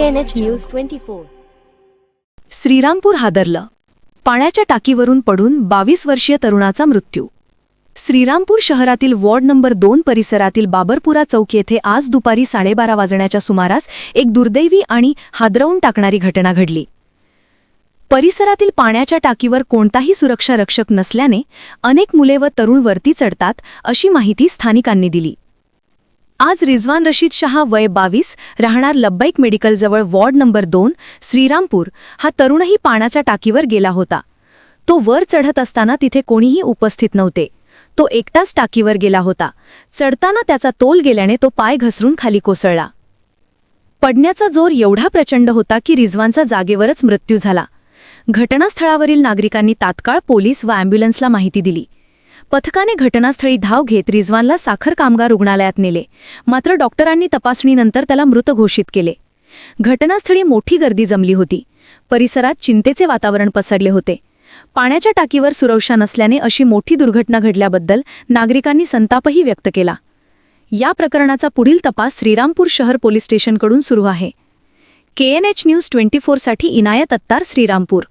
KNH News 24. Shrirampur हादरलं. पाण्याच्या टाकीवरून पडून बावीस वर्षीय तरुणाचा मृत्यू. श्रीरामपूर शहरातील वॉर्ड नंबर दोन परिसरातील बाबरपुरा चौक येथे आज दुपारी साडेबारा वाजण्याच्या सुमारास एक दुर्दैवी आणि हादरवून टाकणारी घटना घडली. परिसरातील पाण्याच्या टाकीवर कोणताही सुरक्षा रक्षक नसल्याने अनेक मुले व तरुण वरती चढतात अशी माहिती स्थानिकांनी दिली. आज रिझवान रशीद शहा वय बावीस राहणार लब्बैक मेडिकलजवळ वॉर्ड नंबर दोन श्रीरामपूर. हा तरुणही पाण्याच्या टाकीवर गेला होता. तो वर चढत असताना तिथे कोणीही उपस्थित नव्हते. तो एकटाच टाकीवर गेला होता. चढताना त्याचा तोल गेल्याने तो पाय घसरून खाली कोसळला. पडण्याचा जोर एवढा प्रचंड होता की रिझवानचा जागेवरच मृत्यू झाला. घटनास्थळावरील नागरिकांनी तात्काळ पोलीस व अँब्युलन्सला माहिती दिली. पथकाने घटनास्थळी धाव घेत रिजवानला साखर कामगार रुग्णालयात नेले. मात्र डॉक्टरांनी तपासणीनंतर त्याला मृत घोषित केले. घटनास्थळी मोठी गर्दी जमली होती. परिसरात चिंतेचे वातावरण पसरले होते. पाण्याच्या टाकीवर सुरक्षा नसल्याने अशी मोठी दुर्घटना घडल्याबद्दल नागरिकांनी संतापही व्यक्त केला. या प्रकरणाचा पुढील तपास श्रीरामपूर शहर पोलीस स्टेशनकडून सुरू आहे. केएनएच न्यूज ट्वेंटी फोरसाठी इनायत अत्तार श्रीरामपूर.